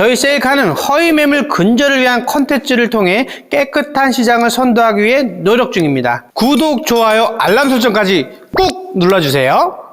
저희 셀카는 허위 매물 근절을 위한 컨텐츠를 통해 깨끗한 시장을 선도하기 위해 노력 중입니다. 구독, 좋아요, 알람 설정까지 꾹 눌러주세요.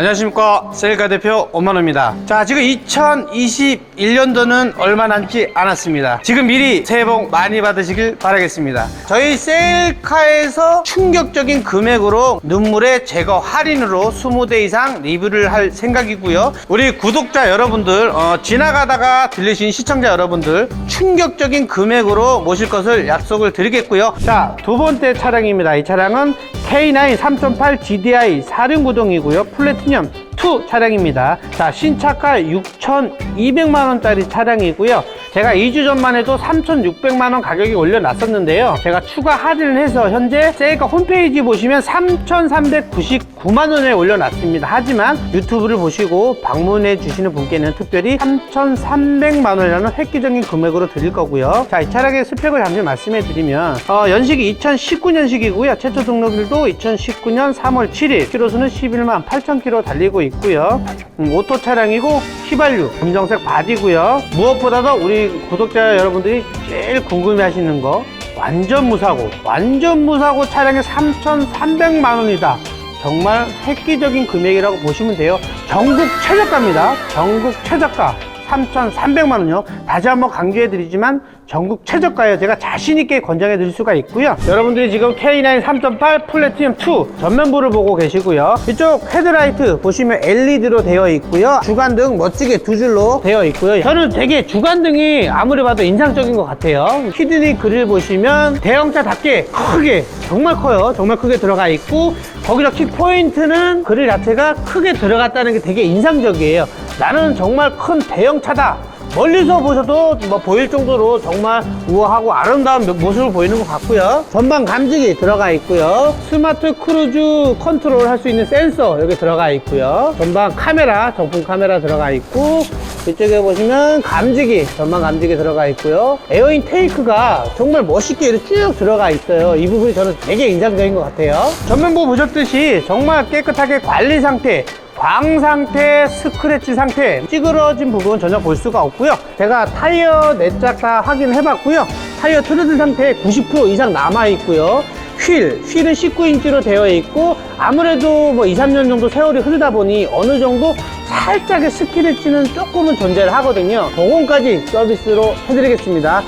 안녕하십니까. 셀카 대표 오만호입니다. 자 지금 2021년도는 얼마 남지 않았습니다. 지금 미리 새해 복 많이 받으시길 바라겠습니다. 저희 셀카에서 충격적인 금액으로 눈물의 제거 할인으로 20대 이상 리뷰를 할 생각이고요. 우리 구독자 여러분들 어, 지나가다가 들리신 시청자 여러분들 충격적인 금액으로 모실 것을 약속을 드리겠고요. 자 두 번째 차량입니다. 이 차량은 K9 3.8 GDI 4륜구동이고요. 플래티 넘2 차량입니다. 자, 신차가 6,200만 원짜리 차량이고요. 제가 2주 전만 해도 3,600만원 가격이 올려놨었는데요. 제가 추가 할인을 해서 현재 셀카 홈페이지 보시면 3,399만원에 올려놨습니다. 하지만 유튜브를 보시고 방문해 주시는 분께는 특별히 3,300만원이라는 획기적인 금액으로 드릴 거고요. 자, 이 차량의 스펙을 잠시 말씀해 드리면 어, 연식이 2019년식이고요. 최초 등록일도 2019년 3월 7일, 키로수는 11만 8천 킬로 달리고 있고요. 음, 오토 차량이고 휘발유, 검정색 바디고요. 무엇보다도 우리 구독자 여러분들이 제일 궁금해 하시는 거 완전 무사고, 완전 무사고 차량에 3,300만 원이다. 정말 획기적인 금액이라고 보시면 돼요. 전국 최저가입니다. 전국 최저가. 3,300만 원요. 다시 한번 강조해 드리지만 전국 최저가예요. 제가 자신 있게 권장해 드릴 수가 있고요. 여러분들이 지금 K9 3.8 플래티넘 2 전면부를 보고 계시고요. 이쪽 헤드라이트 보시면 LED로 되어 있고요. 주간등 멋지게 두 줄로 되어 있고요. 저는 되게 주간등이 아무리 봐도 인상적인 것 같아요. 히드니 그릴 보시면 대형차답게 크게 정말 커요. 정말 크게 들어가 있고 거기다 킥 포인트는 그릴 자체가 크게 들어갔다는 게 되게 인상적이에요. 나는 정말 큰 대형차다. 멀리서 보셔도 뭐 보일 정도로 정말 우아하고 아름다운 모습을 보이는 것 같고요. 전방 감지기 들어가 있고요. 스마트 크루즈 컨트롤 할 수 있는 센서 여기 들어가 있고요. 전방 카메라, 정품 카메라 들어가 있고 이쪽에 보시면 감지기, 전방 감지기 들어가 있고요. 에어 인 테이크가 정말 멋있게 이렇게 쭉 들어가 있어요. 이 부분이 저는 되게 인상적인 것 같아요. 전면부 보셨듯이 정말 깨끗하게 관리 상태, 광 상태, 스크래치 상태, 찌그러진 부분 전혀 볼 수가 없고요. 제가 타이어 내짝 다 확인해 봤고요. 타이어 트러들 상태 90% 이상 남아 있고요. 휠, 휠은 19인치로 되어 있고 아무래도 뭐 2, 3년 정도 세월이 흐르다 보니 어느 정도 살짝의 스크래치는 조금은 존재를 하거든요. 그건까지 서비스로 해드리겠습니다.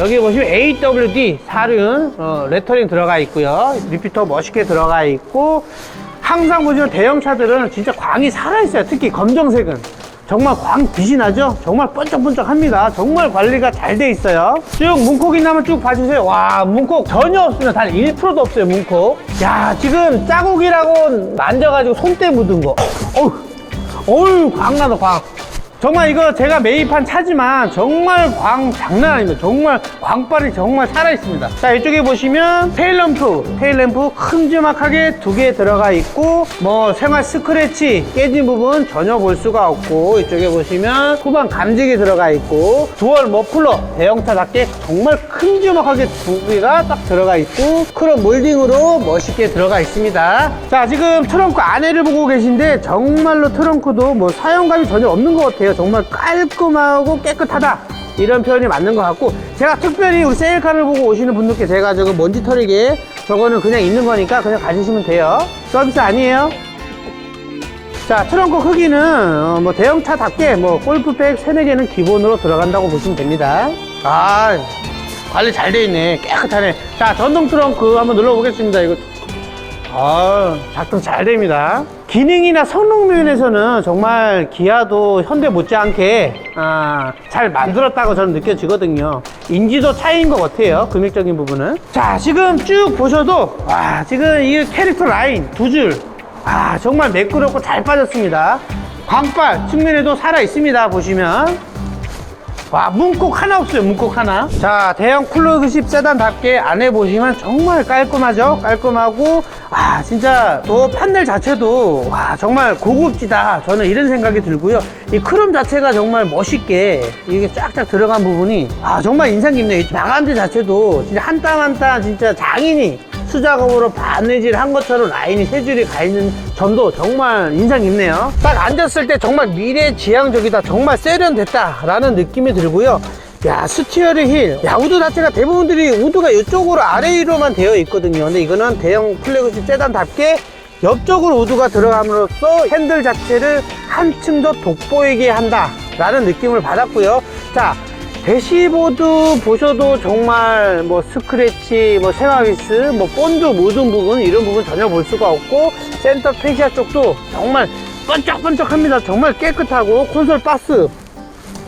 여기 보시면 AWD 사륜 어, 레터링 들어가 있고요. 리피터 멋있게 들어가 있고 항상 보시면 대형 차들은 진짜 광이 살아있어요. 특히 검정색은. 정말 광 빛이 나죠? 정말 번쩍번쩍합니다. 정말 관리가 잘 돼 있어요. 쭉 문콕 있나면 쭉 봐주세요. 와 문콕 전혀 없습니다. 단 1%도 없어요 문콕. 야 지금 짜곡이라고 만져가지고 손때 묻은 거. 어우 어우 광 나다 광. 정말 이거 제가 매입한 차지만 정말 광 장난 아닙니다. 정말 광빨이 정말 살아있습니다. 자, 이쪽에 보시면 테일램프, 테일램프 큼지막하게 두 개 들어가 있고 뭐 생활 스크래치 깨진 부분 전혀 볼 수가 없고 이쪽에 보시면 후방 감지기 들어가 있고 두얼 머플러 대형차답게 정말 큼지막하게 두 개가 딱 들어가 있고 크롬 몰딩으로 멋있게 들어가 있습니다. 자, 지금 트렁크 안에를 보고 계신데 정말로 트렁크도 뭐 사용감이 전혀 없는 것 같아요. 정말 깔끔하고 깨끗하다. 이런 표현이 맞는 것 같고 제가 특별히 우리 세일카를 보고 오시는 분들께 제가 저거 먼지 털이게 저거는 그냥 있는 거니까 그냥 가지시면 돼요. 서비스 아니에요. 자, 트렁크 크기는 어, 뭐 대형차답게 뭐 골프백 3, 4개는 기본으로 들어간다고 보시면 됩니다. 아, 관리 잘 돼 있네. 깨끗하네. 자, 전동 트렁크 한번 눌러보겠습니다. 이거 아, 작동 잘 됩니다. 기능이나 성능 면에서는 정말 기아도 현대 못지않게 아, 잘 만들었다고 저는 느껴지거든요. 인지도 차이인 것 같아요. 금액적인 부분은. 자, 지금 쭉 보셔도 와, 지금 이 캐릭터 라인 두 줄. 아, 정말 매끄럽고 잘 빠졌습니다. 광빨 측면에도 살아 있습니다. 보시면. 와 문콕 하나 없어요 문콕 하나. 자 대형 쿨러그십 세단답게 안에 보시면 정말 깔끔하죠? 깔끔하고 아 진짜 또 판넬 자체도 와 정말 고급지다. 저는 이런 생각이 들고요. 이 크롬 자체가 정말 멋있게 이게 쫙쫙 들어간 부분이 아 정말 인상 깊네요. 이 마감재 자체도 진짜 한 땀 한 땀 진짜 장인이 수작업으로 바느질 한 것처럼 라인이 세 줄이 가 있는 점도 정말 인상 깊네요. 딱 앉았을 때 정말 미래지향적이다. 정말 세련됐다. 라는 느낌이 들고요. 야, 스티어링 힐. 야, 우드 자체가 대부분들이 우드가 이쪽으로 아래 위로만 되어 있거든요. 근데 이거는 대형 플래그십 세단답게 옆쪽으로 우드가 들어감으로써 핸들 자체를 한층 더 돋보이게 한다. 라는 느낌을 받았고요. 자, 대시보드 보셔도 정말 뭐 스크래치, 뭐 세마비스, 뭐 본드 모든 부분 이런 부분 전혀 볼 수가 없고 센터 페시아 쪽도 정말 번쩍번쩍합니다. 정말 깨끗하고 콘솔 바스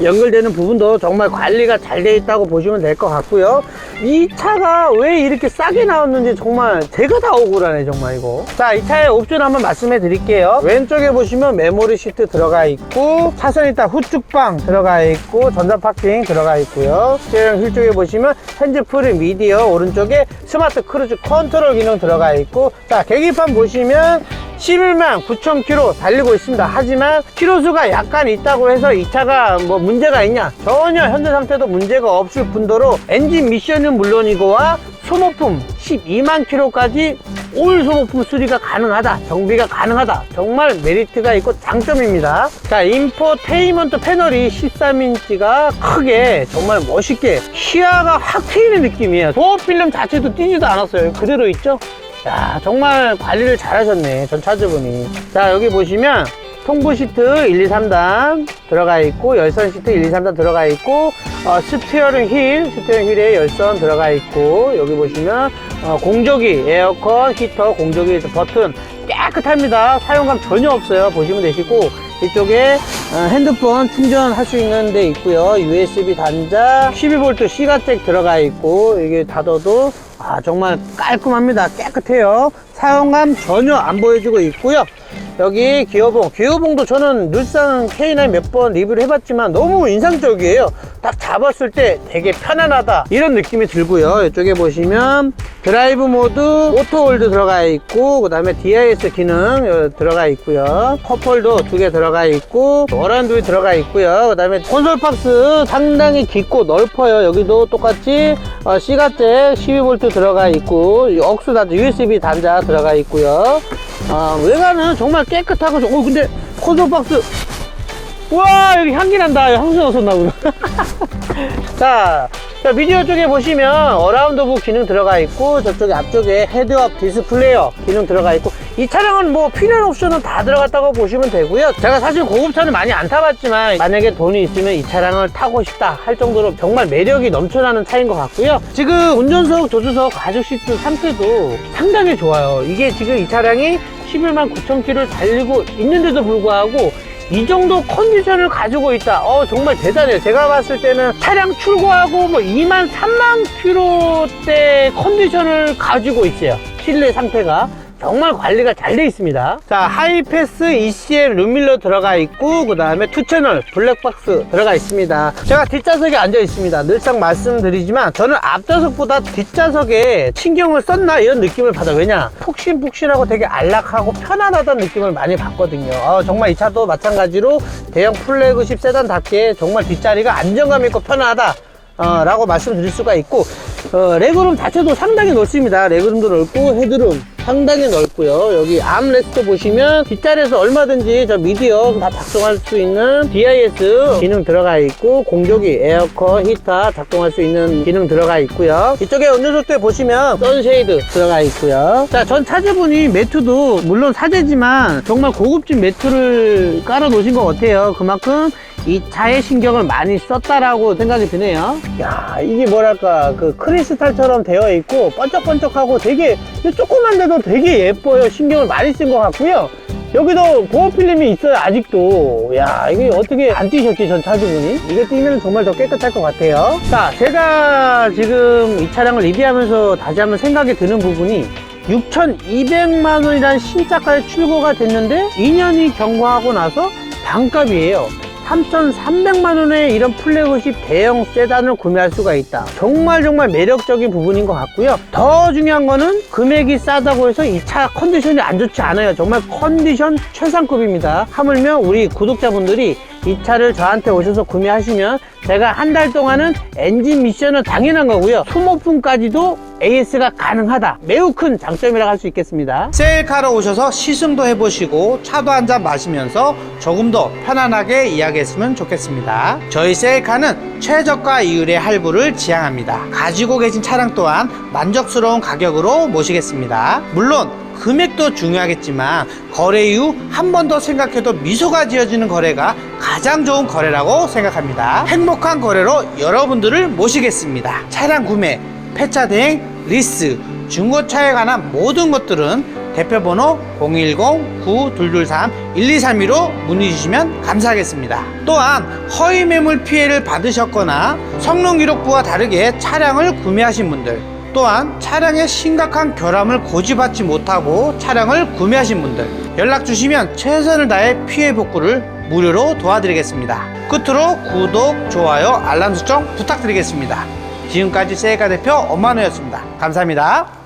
연결되는 부분도 정말 관리가 잘 돼 있다고 보시면 될 것 같고요. 이 차가 왜 이렇게 싸게 나왔는지 정말 제가 다 억울하네 정말 이거. 자, 이 차의 옵션 한번 말씀해 드릴게요. 왼쪽에 보시면 메모리 시트 들어가 있고 차선 있다 후축방 들어가 있고 전자 파킹 들어가 있고요. 스티어링 휠 쪽에 보시면 핸즈프리 미디어 오른쪽에 스마트 크루즈 컨트롤 기능 들어가 있고 자, 계기판 보시면 11만 9천 킬로 달리고 있습니다. 하지만 키로수가 약간 있다고 해서 이 차가 뭐 문제가 있냐? 전혀 현재 상태도 문제가 없을 뿐더러 엔진 미션은 물론이고와 소모품 12만 킬로까지 올 소모품 수리가 가능하다. 정비가 가능하다. 정말 메리트가 있고 장점입니다. 자, 인포테인먼트 패널이 13인치가 크게 정말 멋있게 시야가 확 트이는 느낌이에요. 도어 필름 자체도 띄지도 않았어요. 그대로 있죠? 야 정말 관리를 잘 하셨네 전 차주분이. 자 여기 보시면 통보 시트 1, 2, 3단 들어가 있고 열선 시트 1, 2, 3단 들어가 있고 어, 스티어링 휠 스티어링 휠에 열선 들어가 있고 여기 보시면 어, 공조기 에어컨 히터 공조기 버튼 깨끗합니다. 사용감 전혀 없어요. 보시면 되시고 이쪽에 어, 핸드폰 충전할 수 있는 데 있고요. USB 단자 12V C가잭 들어가 있고 이게 닫아도 아 정말 깔끔합니다. 깨끗해요. 사용감 전혀 안 보여주고 있고요 여기 기어봉 기어봉도 저는 늘상 K9 몇 번 리뷰를 해봤지만 너무 인상적이에요. 딱 잡았을 때 되게 편안하다 이런 느낌이 들고요. 이쪽에 보시면 드라이브 모드 오토홀드 들어가 있고 그 다음에 DIS 기능 어, 들어가 있고요. 컵홀더 두개 들어가 있고 워란두이 들어가 있고요. 그 다음에 콘솔 박스 상당히 깊고 넓어요. 여기도 똑같이 어, C가잭 12V 들어가 있고 이 억수 단자 USB 단자 들어가 있고요. 아, 외관은 정말 깨끗하고, 어, 근데, 콘솔 박스. 우와, 여기 향기 난다. 향수 넣었나 보다. 자, 자, 미디어 쪽에 보시면 어라운드 부 기능 들어가 있고, 저쪽에 앞쪽에 헤드업 디스플레이어 기능 들어가 있고, 이 차량은 뭐 필요한 옵션은 다 들어갔다고 보시면 되고요. 제가 사실 고급차는 많이 안 타봤지만, 만약에 돈이 있으면 이 차량을 타고 싶다 할 정도로 정말 매력이 넘쳐나는 차인 것 같고요. 지금 운전석, 조수석, 가죽 시트 상태도 상당히 좋아요. 이게 지금 이 차량이 11만 9천 킬로를 달리고 있는데도 불구하고 이 정도 컨디션을 가지고 있다. 어, 정말 대단해요. 제가 봤을 때는 차량 출고하고 뭐 2만 3만 킬로대 컨디션을 가지고 있어요. 실내 상태가. 정말 관리가 잘 돼 있습니다. 자, 하이패스 ECM 룸밀러 들어가 있고, 그 다음에 투채널 블랙박스 들어가 있습니다. 제가 뒷좌석에 앉아 있습니다. 늘상 말씀드리지만, 저는 앞좌석보다 뒷좌석에 신경을 썼나 이런 느낌을 받아요. 왜냐? 푹신푹신하고 되게 안락하고 편안하다는 느낌을 많이 받거든요. 어, 정말 이 차도 마찬가지로 대형 플래그십 세단답게 정말 뒷자리가 안정감 있고 편안하다. 어, 라고 말씀드릴 수가 있고 어, 레그룸 자체도 상당히 넓습니다. 레그룸도 넓고 헤드룸 상당히 넓고요. 여기 암레스트 보시면 뒷자리에서 얼마든지 저 미디어 다 작동할 수 있는 DIS 기능 들어가 있고 공조기 에어컨 히터 작동할 수 있는 기능 들어가 있고요. 이쪽에 운전석대 보시면 선쉐이드 들어가 있고요. 자 전 차주분이 매트도 물론 사제지만 정말 고급진 매트를 깔아 놓으신 것 같아요. 그만큼 이 차에 신경을 많이 썼다라고 생각이 드네요. 야, 이게 뭐랄까, 그 크리스탈처럼 되어 있고, 번쩍번쩍하고 되게, 조그만데도 되게 예뻐요. 신경을 많이 쓴 것 같고요. 여기도 보호 필름이 있어요, 아직도. 야, 이게 어떻게 안 뛰셨지, 전 차주분이? 이게 뛰면 정말 더 깨끗할 것 같아요. 자, 제가 지금 이 차량을 리뷰하면서 다시 한번 생각이 드는 부분이 6,200만 원이라는 신차까지 출고가 됐는데 2년이 경과하고 나서 반값이에요. 3,300만 원에 이런 플래그십 대형 세단을 구매할 수가 있다. 정말 정말 매력적인 부분인 것 같고요. 더 중요한 거는 금액이 싸다고 해서 이 차 컨디션이 안 좋지 않아요. 정말 컨디션 최상급입니다. 하물며 우리 구독자분들이 이 차를 저한테 오셔서 구매하시면 제가 한 달 동안은 엔진 미션은 당연한 거고요. 소모품까지도 AS가 가능하다. 매우 큰 장점이라고 할 수 있겠습니다. 세일카로 오셔서 시승도 해보시고 차도 한 잔 마시면서 조금 더 편안하게 이야기했으면 좋겠습니다. 저희 세일카는 최저가 이율의 할부를 지향합니다. 가지고 계신 차량 또한 만족스러운 가격으로 모시겠습니다. 물론 금액도 중요하겠지만 거래 이후 한 번 더 생각해도 미소가 지어지는 거래가 가장 좋은 거래라고 생각합니다. 행복한 거래로 여러분들을 모시겠습니다. 차량 구매, 폐차 대행, 리스, 중고차에 관한 모든 것들은 대표번호 010-9223-1232로 문의 주시면 감사하겠습니다. 또한 허위 매물 피해를 받으셨거나 성능 기록부와 다르게 차량을 구매하신 분들 또한 차량에 심각한 결함을 고지받지 못하고 차량을 구매하신 분들 연락 주시면 최선을 다해 피해 복구를 무료로 도와드리겠습니다. 끝으로 구독, 좋아요, 알람 설정 부탁드리겠습니다. 지금까지 세이카 대표 엄마누였습니다. 감사합니다.